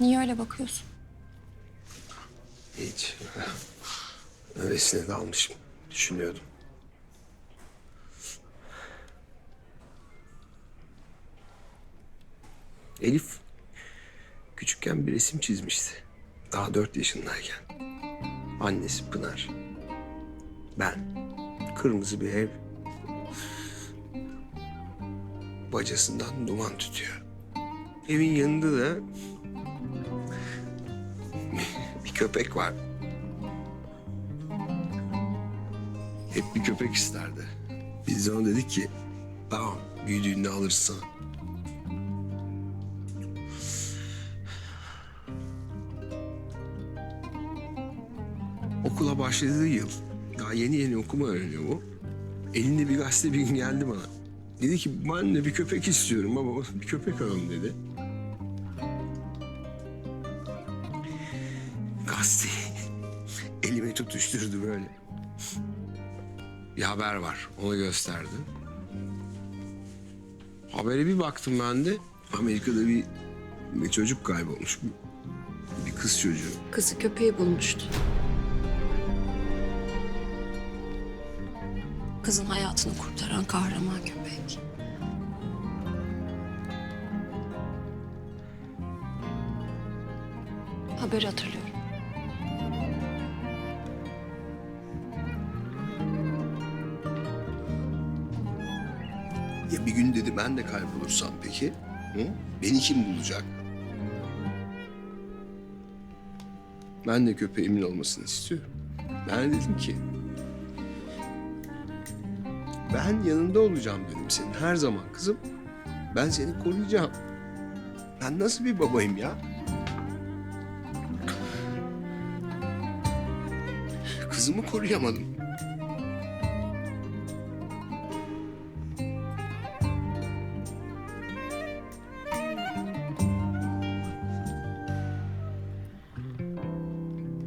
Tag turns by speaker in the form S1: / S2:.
S1: Niye öyle bakıyorsun?
S2: Hiç. Öylesine dalmışım. Düşünüyordum. Elif küçükken bir resim çizmişti. Daha dört yaşındayken. Annesi Pınar. Ben. Kırmızı bir ev. Bacasından duman tütüyor. Evin yanında da köpek var. Hep bir köpek isterdi. Biz de ona dedik ki tamam büyüdüğünde alırsın. Okula başladığı yıl daha yeni yeni okuma öğreniyor bu. Elinde bir gazete bir gün geldi bana. Dedi ki ben de bir köpek istiyorum ama bir köpek alalım dedi. Gazeteyi elime tutuşturdu böyle. Bir haber var. Onu gösterdi. Habere bir baktım ben de. Amerika'da bir, bir çocuk kaybolmuş. Bir, bir kız çocuğu.
S1: Kızı köpeği bulmuştu. Kızın hayatını kurtaran kahraman köpek. Haberi hatırlıyorum.
S2: Ya bir gün dedi ben de kaybolursam peki? Hı? Beni kim bulacak? Ben de köpeğimin olmasını istiyorum. Ben dedim ki... Ben yanında olacağım dedim senin her zaman kızım. Ben seni koruyacağım. Ben nasıl bir babayım ya? Kızımı koruyamadım.